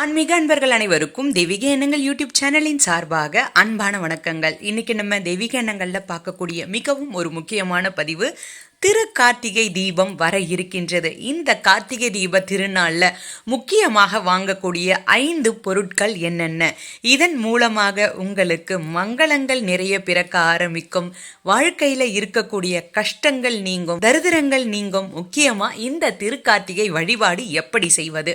ஆன்மீக அன்பர்கள் அனைவருக்கும் தெய்வீக எண்ணங்கள் யூடியூப் சேனலின் சார்பாக அன்பான வணக்கங்கள். இன்னைக்கு நம்ம தெய்வீக எண்ணங்களில் பார்க்கக்கூடிய மிகவும் ஒரு முக்கியமான பதிவு திரு கார்த்திகை தீபம் வர இருக்கின்றது. இந்த கார்த்திகை தீப திருநாளில் முக்கியமாக வாங்கக்கூடிய ஐந்து பொருட்கள் என்னென்ன? இதன் மூலமாக உங்களுக்கு மங்களங்கள் நிறைய பிறக்க ஆரம்பிக்கும். வாழ்க்கையில் இருக்கக்கூடிய கஷ்டங்கள் நீங்கும் தரிதிரங்கள் நீங்கும். முக்கியமாக இந்த திருக்கார்த்திகை வழிபாடு எப்படி செய்வது?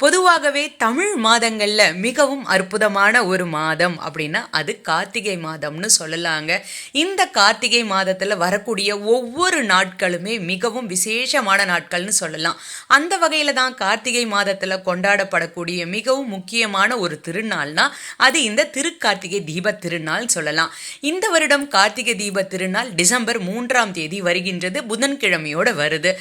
பொதுவாகவே தமிழ் மாதங்களில் மிகவும் அற்புதமான ஒரு மாதம் அப்படின்னா அது கார்த்திகை மாதம்னு சொல்லலாங்க. இந்த கார்த்திகை மாதத்தில் வரக்கூடிய ஒவ்வொரு நாட்களுமே மிகவும் விசேஷமான நாட்கள்னு சொல்லலாம். அந்த வகையில் தான் கார்த்திகை மாதத்தில் கொண்டாடப்படக்கூடிய மிகவும் முக்கியமான ஒரு திருநாள்னா அது இந்த திருக்கார்த்திகை தீப திருநாள் சொல்லலாம். இந்த வருடம் கார்த்திகை தீப திருநாள் டிசம்பர் மூன்றாம் தேதி வருகின்றது புதன்கிழமையோட வருது.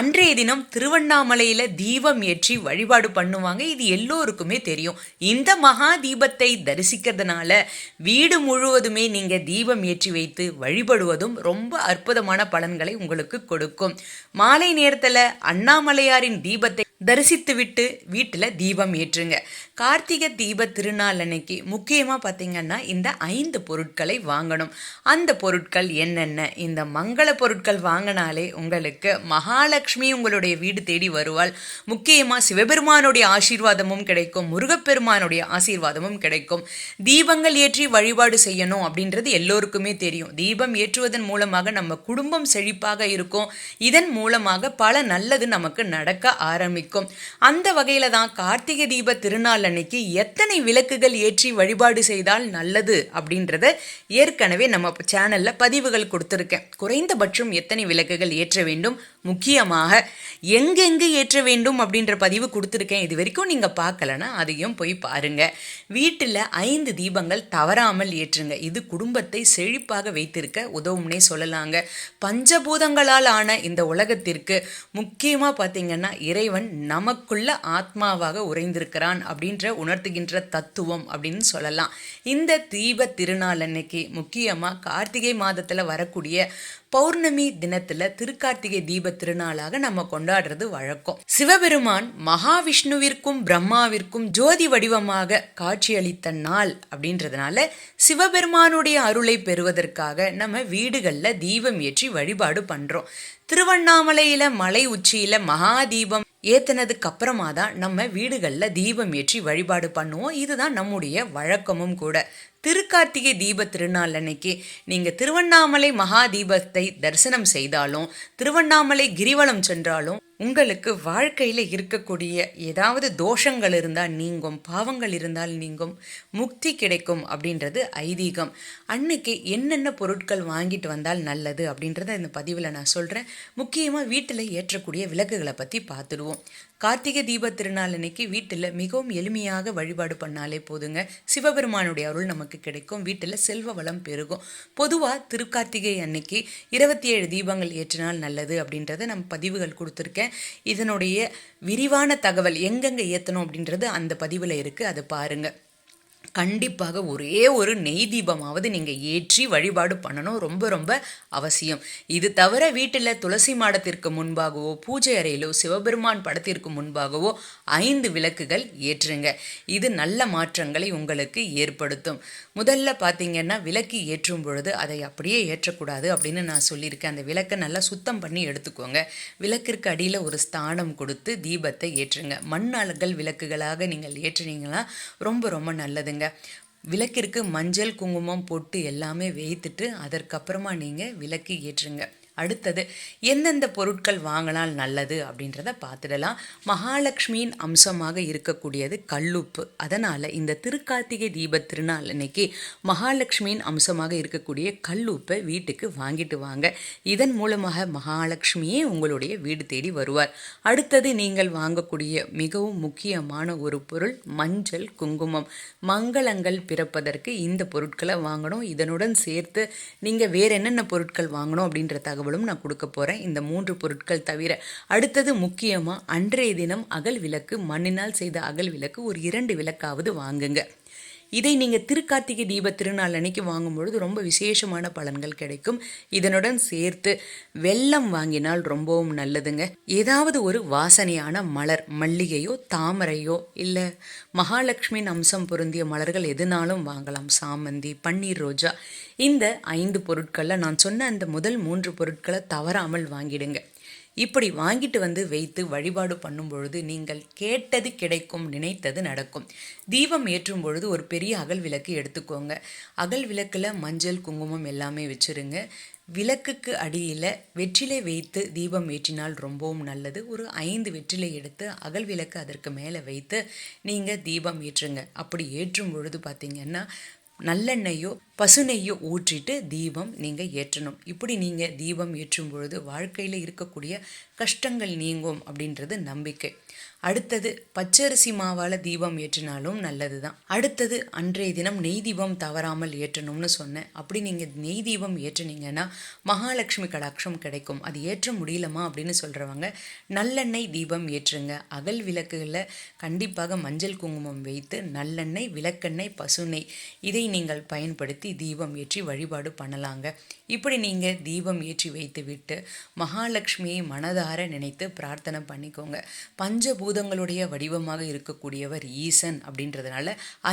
அன்றைய தினம் திருவண்ணாமலையில் தீபம் ஏற்றி வழிபாடு பண்ணுவாங்க. இது எல்லோருக்குமே தெரியும். இந்த மகா தீபத்தை தரிசிக்கிறதுனால வீடு முழுவதுமே நீங்க தீபம் ஏற்றி வைத்து வழிபடுவதும் ரொம்ப அற்புதமான பலன்களை உங்களுக்கு கொடுக்கும். மாலை நேரத்துல அண்ணாமலையாரின் தீபத்தை தரிசித்துவிட்டு வீட்டில் தீபம் ஏற்றுங்க. கார்த்திகை தீப திருநாள் அன்னைக்கு முக்கியமாக பார்த்தீங்கன்னா இந்த ஐந்து பொருட்களை வாங்கணும். அந்த பொருட்கள் என்னென்ன? இந்த மங்கள பொருட்கள் வாங்கினாலே உங்களுக்கு மகாலட்சுமி உங்களுடைய வீடு தேடி வருவாள். முக்கியமாக சிவபெருமானுடைய ஆசீர்வாதமும் கிடைக்கும். முருகப்பெருமானுடைய ஆசீர்வாதமும் கிடைக்கும். தீபங்கள் ஏற்றி வழிபாடு செய்யணும் அப்படின்றது எல்லோருக்குமே தெரியும். தீபம் ஏற்றுவதன் மூலமாக நம்ம குடும்பம் செழிப்பாக இருக்கும். இதன் மூலமாக பல நல்லது நமக்கு நடக்க ஆரம்பிக்கும். அந்த வகையில தான் கார்த்திகை தீப திருநாள் அன்னைக்கு எத்தனை விளக்குகள் ஏற்றி வழிபாடு செய்தால் நல்லது அப்படின்றத ஏற்கனவே நம்ம சேனல்ல பதிவுகள் கொடுத்துருக்கேன். குறைந்தபட்சம் எத்தனை விளக்குகள் ஏற்ற வேண்டும்? முக்கியமாக எங்கெங்கு ஏற்ற வேண்டும் அப்படின்ற பதிவு கொடுத்துருக்கேன். இது வரைக்கும் நீங்கள் பார்க்கலன்னா அதையும் போய் பாருங்க. வீட்டில் ஐந்து தீபங்கள் தவறாமல் ஏற்றுங்க. இது குடும்பத்தை செழிப்பாக வைத்திருக்க உதவும்னே சொல்லலாங்க. பஞ்சபூதங்களால் ஆன இந்த உலகத்திற்கு முக்கியமாக பார்த்தீங்கன்னா இறைவன் நமக்குள்ள ஆத்மாவாக உறைந்திருக்கிறான் அப்படின்ற உணர்த்துகின்ற தத்துவம் அப்படின்னு சொல்லலாம். இந்த தீப திருநாள் அன்னைக்கு முக்கியமாக கார்த்திகை மாதத்தில் வரக்கூடிய பௌர்ணமி தினத்துல திருக்கார்த்திகை தீப திருநாளாக நம்ம கொண்டாடுறது வழக்கம். சிவபெருமான் மகாவிஷ்ணுவிற்கும் பிரம்மாவிற்கும் ஜோதி வடிவமாக காட்சியளித்த நாள் அப்படின்றதுனால சிவபெருமானுடைய அருளை பெறுவதற்காக நம்ம வீடுகளில் தீபம் ஏற்றி வழிபாடு பண்றோம். திருவண்ணாமலையில மலை உச்சியில மகா தீபம் ஏத்தினதுக்கு அப்புறமா தான் நம்ம வீடுகளில் தீபம் ஏற்றி வழிபாடு பண்ணுவோம். இதுதான் நம்முடைய வழக்கமும் கூட. திருக்கார்த்திகை தீப திருநாள் அன்னைக்கு நீங்கள் திருவண்ணாமலை மகா தீபத்தை தரிசனம் செய்தாலும் திருவண்ணாமலை கிரிவலம் சென்றாலும் உங்களுக்கு வாழ்க்கையில் இருக்கக்கூடிய ஏதாவது தோஷங்கள் இருந்தால் நீங்கும் பாவங்கள் இருந்தால் நீங்கும் முக்தி கிடைக்கும் அப்படின்றது ஐதீகம். அன்னைக்கு என்னென்ன பொருட்கள் வாங்கிட்டு வந்தால் நல்லது அப்படின்றத இந்த பதிவில் நான் சொல்கிறேன் முக்கியமாக வீட்டில் ஏற்றக்கூடிய விளக்குகளை பற்றி பார்த்துடுவோம். கார்த்திகை தீப திருநாள் அன்னைக்கு வீட்டில் மிகவும் எளிமையாக வழிபாடு பண்ணாலே போதுங்க. சிவபெருமானுடைய அருள் நமக்கு கிடைக்கும். வீட்டில் செல்வ வளம் பெருகும். பொதுவாக திருக்கார்த்திகை அன்னைக்கு இருபத்தி ஏழு தீபங்கள் ஏற்றினால் நல்லது அப்படின்றத நம்ம பதிவுகள் கொடுத்துருக்கேன். இதனுடைய விரிவான தகவல் எங்கெங்கே ஏற்றணும் அப்படின்றது அந்த பதிவில் இருக்குது அதை பாருங்கள் கண்டிப்பாக ஒரே ஒரு நெய் தீபமாவது நீங்கள் ஏற்றி வழிபாடு பண்ணணும். ரொம்ப ரொம்ப அவசியம். இது தவிர வீட்டில் துளசி மாடத்திற்கு முன்பாகவோ பூஜை அறையிலோ சிவபெருமான் படத்திற்கு முன்பாகவோ ஐந்து விளக்குகள் ஏற்றுங்க. இது நல்ல மாற்றங்களை உங்களுக்கு ஏற்படுத்தும். முதல்ல பார்த்தீங்கன்னா விளக்கு ஏற்றும் பொழுது அதை அப்படியே ஏற்றக்கூடாது அப்படின்னு நான் சொல்லியிருக்கேன். அந்த விளக்கை நல்லா சுத்தம் பண்ணி எடுத்துக்கோங்க. விளக்கிற்கு அடியில் ஒரு ஸ்தானம் கொடுத்து தீபத்தை ஏற்றுங்க. மண் மண்ணாளர்கள் விளக்குகளாக நீங்கள் ஏற்றுனீங்கன்னா ரொம்ப ரொம்ப நல்லதுங்க. விளக்கிற்கு மஞ்சள் குங்குமம் பொட்டு எல்லாமே வைத்துட்டு அதற்கப்புறமா நீங்கள் விளக்கு ஏற்றுங்க. அடுத்தது எந்தெந்த பொருட்கள் வாங்கினால் நல்லது அப்படின்றத பார்த்துடலாம். மகாலட்சுமியின் அம்சமாக இருக்கக்கூடியது கல்லுப்பு. அதனால் இந்த திருக்கார்த்திகை தீப திருநாள் அன்னைக்கு மகாலட்சுமியின் அம்சமாக இருக்கக்கூடிய கல்லுப்பை வீட்டுக்கு வாங்கிட்டு வாங்க. இதன் மூலமாக மகாலட்சுமியே உங்களுடைய வீடு தேடி வருவார். அடுத்தது நீங்கள் வாங்கக்கூடிய மிகவும் முக்கியமான ஒரு பொருள் மஞ்சள் குங்குமம். மங்களங்கள் பிறப்பதற்கு இந்த பொருட்களை வாங்கணும். இதனுடன் சேர்த்து நீங்கள் வேற என்னென்ன பொருட்கள் வாங்கணும் அப்படின்ற தகவல் தகவலும் நான் கொடுக்க போகிறேன் இந்த மூன்று பொருட்கள் தவிர அடுத்தது முக்கியமாக அன்றைய தினம் அகல் விளக்கு மண்ணினால் செய்த அகல் விளக்கு ஒரு இரண்டு விளக்காவது வாங்குங்க. இதை நீங்கள் திருக்கார்த்திகை தீப திருநாள் அன்னைக்கு வாங்கும்பொழுது ரொம்ப விசேஷமான பலன்கள் கிடைக்கும். இதனுடன் சேர்த்து வெல்லம் வாங்கினால் ரொம்பவும் நல்லதுங்க. ஏதாவது ஒரு வாசனையான மலர் மல்லிகையோ தாமரையோ இல்லை மகாலட்சுமியின் அம்சம் பொருந்திய மலர்கள் எதுனாலும் வாங்கலாம். சாமந்தி பன்னீர் ரோஜா இந்த ஐந்து பொருட்களில் நான் சொன்ன அந்த முதல் மூன்று பொருட்களை தவறாமல் வாங்கிடுங்க. இப்படி வாங்கிட்டு வந்து வைத்து வழிபாடு பண்ணும் பொழுது நீங்கள் கேட்டது கிடைக்கும் நினைத்தது நடக்கும். தீபம் ஏற்றும் பொழுது ஒரு பெரிய அகல் விளக்கு எடுத்துக்கோங்க. அகல் விளக்கில் மஞ்சள் குங்குமம் எல்லாமே வச்சுருங்க. விளக்குக்கு அடியில் வெற்றிலை வைத்து தீபம் ஏற்றினால் ரொம்பவும் நல்லது. ஒரு ஐந்து வெற்றிலை எடுத்து அகல் விளக்கு அதற்கு மேலே வைத்து நீங்கள் தீபம் ஏற்றுங்க. அப்படி ஏற்றும் பொழுது பார்த்திங்கன்னா நல்லெண்ணெயோ பசுநெய்யோ ஊற்றிட்டு தீபம் நீங்கள் ஏற்றணும். இப்படி நீங்கள் தீபம் ஏற்றும் பொழுது வாழ்க்கையில் இருக்கக்கூடிய கஷ்டங்கள் நீங்கும் அப்படின்றது நம்பிக்கை. அடுத்தது பச்சரிசி மாவால் தீபம் ஏற்றினாலும் நல்லது தான் அடுத்தது அன்றைய தினம் நெய் தீபம் தவறாமல் ஏற்றணும்னு சொன்னேன். அப்படி நீங்கள் நெய் தீபம் ஏற்றினீங்கன்னா மகாலட்சுமி கடாட்சம் கிடைக்கும். அது ஏற்ற முடியலமா அப்படின்னு சொல்கிறவங்க நல்லெண்ணெய் தீபம் ஏற்றுங்க. அகல் விளக்குகளில் கண்டிப்பாக மஞ்சள் குங்குமம் வைத்து நல்லெண்ணெய் விளக்கெண்ணெய் பசுநெய் இதை நீங்கள் பயன்படுத்தி தீபம் ஏற்றி வழிபாடு பண்ணலாங்க. இப்படி நீங்கள் தீபம் ஏற்றி வைத்து விட்டு மகாலட்சுமியை மனதார நினைத்து பிரார்த்தனை பண்ணிக்கோங்க. பூதங்களுடைய வடிவமாக இருக்கக்கூடியவர் ஈசன் அப்படின்றதுனால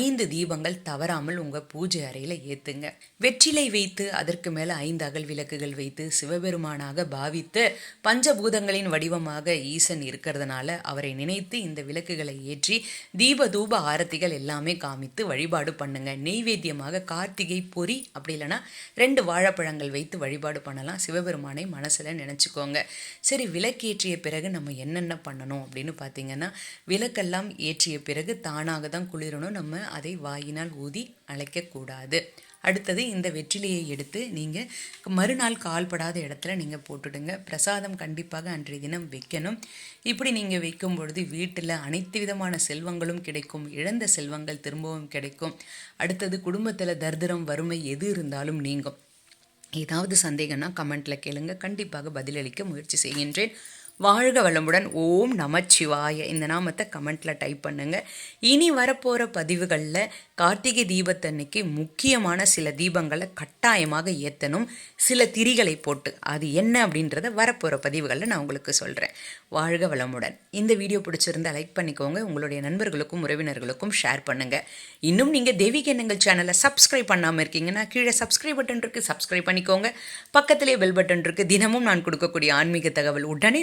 ஐந்து தீபங்கள் தவறாமல் உங்கள் பூஜை அறையில் ஏற்றுங்க வெற்றிலை வைத்து அதற்கு மேலே ஐந்து அகல் விளக்குகள் வைத்து சிவபெருமானாக பாவித்து பஞ்சபூதங்களின் வடிவமாக ஈசன் இருக்கிறதுனால அவரை நினைத்து இந்த விளக்குகளை ஏற்றி தீப தூப ஆரத்திகள் எல்லாமே காமித்து வழிபாடு பண்ணுங்க. நெய்வேத்தியமாக கார்த்திகை பொறி அப்படி இல்லைன்னா ரெண்டு வாழைப்பழங்கள் வைத்து வழிபாடு பண்ணலாம். சிவபெருமானை மனசில் நினச்சிக்கோங்க. சரி விளக்கேற்றிய பிறகு நம்ம என்னென்ன பண்ணணும் அப்படின்னு பார்த்தீங்கன்னா விளக்கெல்லாம் ஏற்றிய பிறகு தானாக தான் குளிரணும். நம்ம அதை வாயினால் ஊதி அழைக்கக்கூடாது அடுத்தது இந்த வெற்றிலையை எடுத்து நீங்கள் மறுநாள் கால்படாத இடத்துல நீங்கள் போட்டுடுங்க. பிரசாதம் கண்டிப்பாக அன்றைய தினம் வைக்கணும். இப்படி நீங்கள் வைக்கும் பொழுது வீட்டில் அனைத்து விதமான செல்வங்களும் கிடைக்கும். இழந்த செல்வங்கள் திரும்பவும் கிடைக்கும். அடுத்தது குடும்பத்தில் தர்தரம் வறுமை எது இருந்தாலும் நீங்கும். ஏதாவது சந்தேகம்னா கமெண்ட்டில் கேளுங்க. கண்டிப்பாக பதிலளிக்க முயற்சி செய்கின்றேன். வாழ்க வளமுடன். ஓம் நமச்சிவாய. இந்த நாமத்தை கமெண்ட்டில் டைப் பண்ணுங்கள் இனி வரப்போகிற பதிவுகளில் கார்த்திகை தீபத்தன்னைக்கு முக்கியமான சில தீபங்களை கட்டாயமாக ஏற்றணும் சில திரிகளை போட்டு. அது என்ன அப்படின்றத வரப்போகிற பதிவுகளில் நான் உங்களுக்கு சொல்கிறேன் வாழ்க வளமுடன். இந்த வீடியோ பிடிச்சிருந்தால் லைக் பண்ணிக்கோங்க. உங்களுடைய நண்பர்களுக்கும் உறவினர்களுக்கும் ஷேர் பண்ணுங்கள் இன்னும் நீங்கள் தேவிக எண்ணங்கள் சேனலை சப்ஸ்கிரைப் பண்ணாமல் இருக்கீங்கன்னா கீழே சப்ஸ்கிரைப் பட்டன் இருக்குது சப்ஸ்கிரைப் பண்ணிக்கோங்க. பக்கத்திலே பெல் பட்டன் இருக்குது தினமும் நான் கொடுக்கக்கூடிய ஆன்மீக தகவல் உடனே